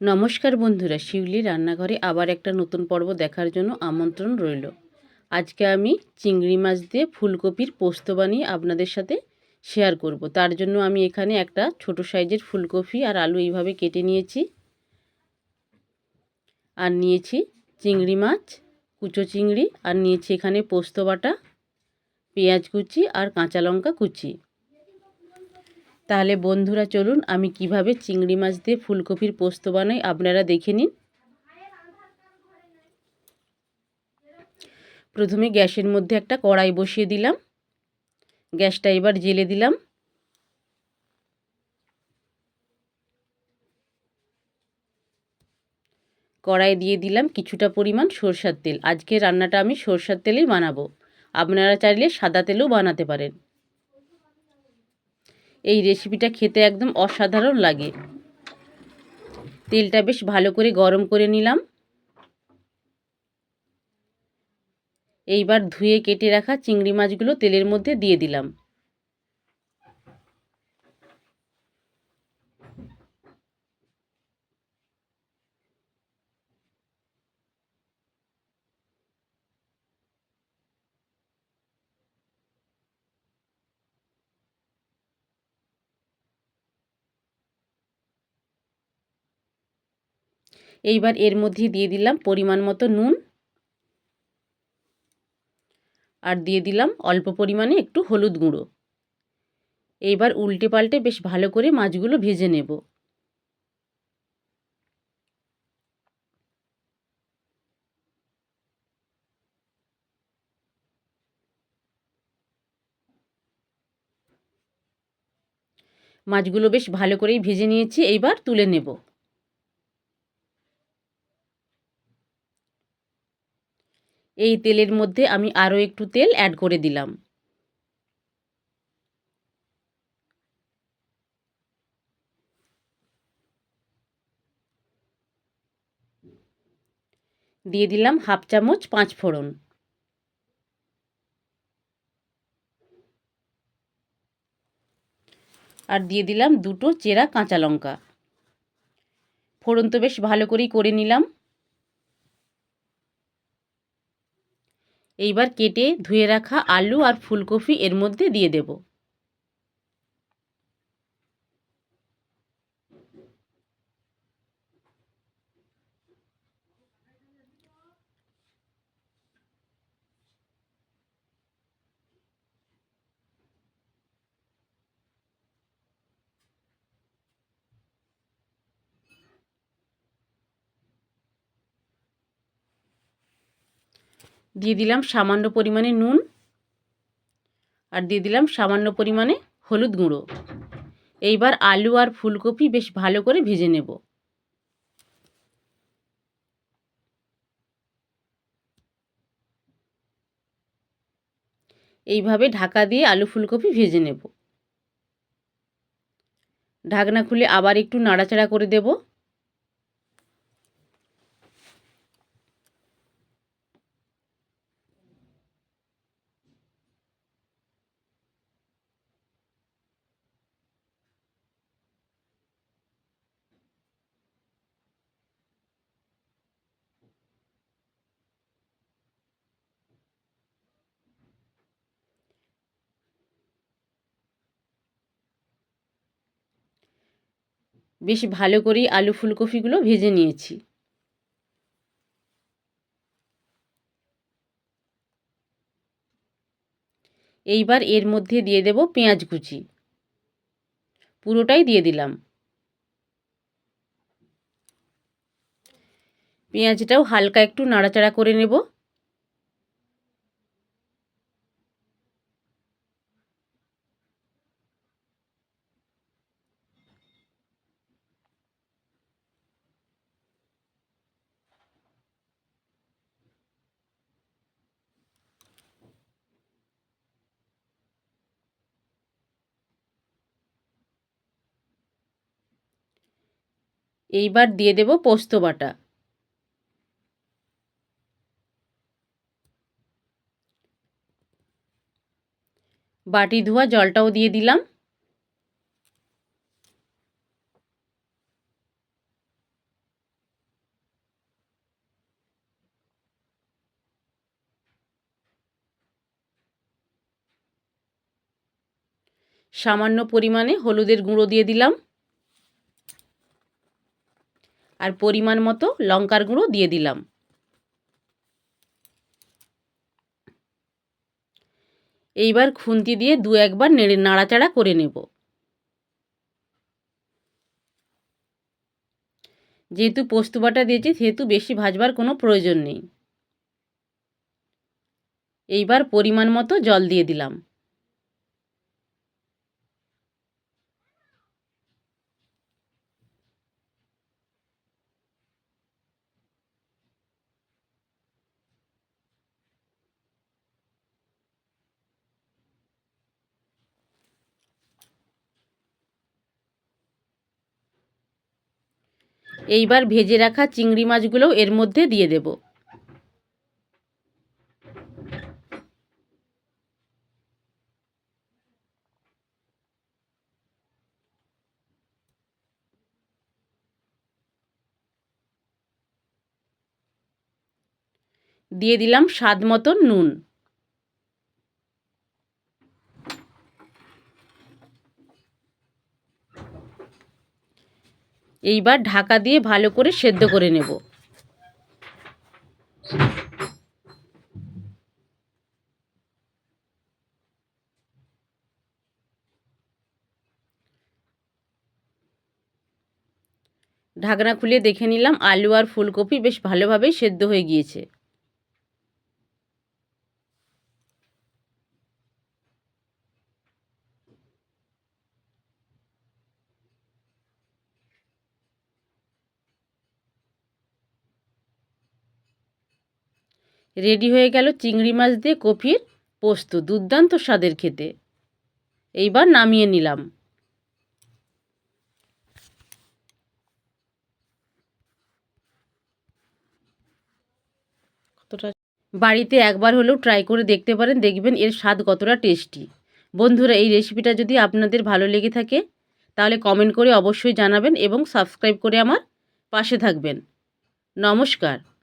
নমস্কার বন্ধুরা, শিউলি রান্নাঘরে আবার একটা নতুন পর্ব দেখার জন্য আমন্ত্রণ রইল। আজকে আমি চিংড়ি মাছ দিয়ে ফুলকপির পোস্ত বানিয়ে আপনাদের সাথে শেয়ার করব। তার জন্য আমি এখানে একটা ছোট সাইজের ফুলকপি আর আলু এইভাবে কেটে নিয়েছি। আর নিয়েছি চিংড়ি মাছ, কুচো চিংড়ি, আর নিয়েছি এখানে পোস্ত বাটা, পেঁয়াজ কুচি আর কাঁচা লঙ্কা কুচি। তাহলে বন্ধুরা চলুন, আমি কীভাবে চিংড়ি মাছ দিয়ে ফুলকপির পোস্ত বানাই আপনারা দেখে নিন। প্রথমে গ্যাসের মধ্যে একটা কড়াই বসিয়ে দিলাম। গ্যাসটা এবার জেলে দিলাম। কড়াই দিয়ে দিলাম কিছুটা পরিমাণ সরষার তেল। আজকে রান্নাটা আমি সরষার তেলেই বানাবো। আপনারা চাইলে সাদা তেলেও বানাতে পারেন। এই রেসিপিটা খেতে একদম অসাধারণ লাগে। তেলটা বেশ ভালো করে গরম করে নিলাম। এইবার ধুয়ে কেটে রাখা চিংড়ি মাছগুলো তেলের মধ্যে দিয়ে দিলাম। এইবার এর মধ্যে দিয়ে দিলাম পরিমাণ মতো নুন। আর দিয়ে দিলাম অল্প পরিমাণে একটু হলুদ গুঁড়ো। এইবার উল্টে পাল্টে বেশ ভালো করে মাছগুলো ভেজে নেব। মাছগুলো বেশ ভালো করেই ভেজে নিয়েছি, এইবার তুলে নেব। এই তেলের মধ্যে আমি আরও একটু তেল অ্যাড করে দিলাম। দিয়ে দিলাম হাফ চামচ পাঁচ ফোড়ন। আর দিয়ে দিলাম দুটো চেরা কাঁচা লঙ্কা। ফোড়ন তো বেশ ভালো করেই করে নিলাম। এইবার কেটে ধুয়ে রাখা আলু আর ফুলকপি এর মধ্যে দিয়ে দেব। দিয়ে দিলাম সামান্য পরিমাণে নুন আর দিয়ে দিলাম সামান্য পরিমাণে হলুদ গুঁড়ো। এইবার আলু আর ফুলকপি বেশ ভালো করে ভেজে নেব। এইভাবে ঢাকা দিয়ে আলু ফুলকপি ভেজে নেব। ঢাকনা খুলে আবার একটু নাড়াচাড়া করে দেবো। বেশ ভালো করেই আলু ফুলকপিগুলো ভেজে নিয়েছি। এইবার এর মধ্যে দিয়ে দেব পেঁয়াজ কুচি। পুরোটাই দিয়ে দিলাম। পেঁয়াজটাও হালকা একটু নাড়াচাড়া করে নেব। এইবার দিয়ে দেব পোস্ত বাটা। বাটি ধোয়া, জলটাও দিয়ে দিলাম। সামান্য পরিমাণে হলুদের গুঁড়ো দিয়ে দিলাম। আর পরিমাণ মতো লঙ্কার গুঁড়ো দিয়ে দিলাম। এইবার খুন্তি দিয়ে দু একবার নেড়ে নাড়াচাড়া করে নেব। যেহেতু পোস্ত বাটা দিয়েছি, সেহেতু বেশি ভাজবার কোনো প্রয়োজন নেই। এইবার পরিমাণ মতো জল দিয়ে দিলাম। এইবার ভেজে রাখা চিংড়ি মাছগুলোও এর মধ্যে দিয়ে দেব। দিয়ে দিলাম স্বাদ মতন নুন। এইবার ঢাকা দিয়ে ভালো করে সেদ্ধ করে নেব। ঢাকনা খুলে দেখে নিলাম আলু আর ফুলকপি বেশ ভালোভাবেই সেদ্ধ হয়ে গিয়েছে। রেডি হয়ে গেল চিংড়ি মাছ দিয়ে কপির পোস্ত, দুর্দান্ত স্বাদের খেতে। এইবার নামিয়ে নিলাম। বাড়িতে একবার হলেও ট্রাই করে দেখতে পারেন, দেখবেন এর স্বাদ কতটা টেস্টি বন্ধুরা, এই রেসিপিটা যদি আপনাদের ভালো লেগে থাকে, তাহলে কমেন্ট করে অবশ্যই জানাবেন এবং সাবস্ক্রাইব করে আমার পাশে থাকবেন। নমস্কার।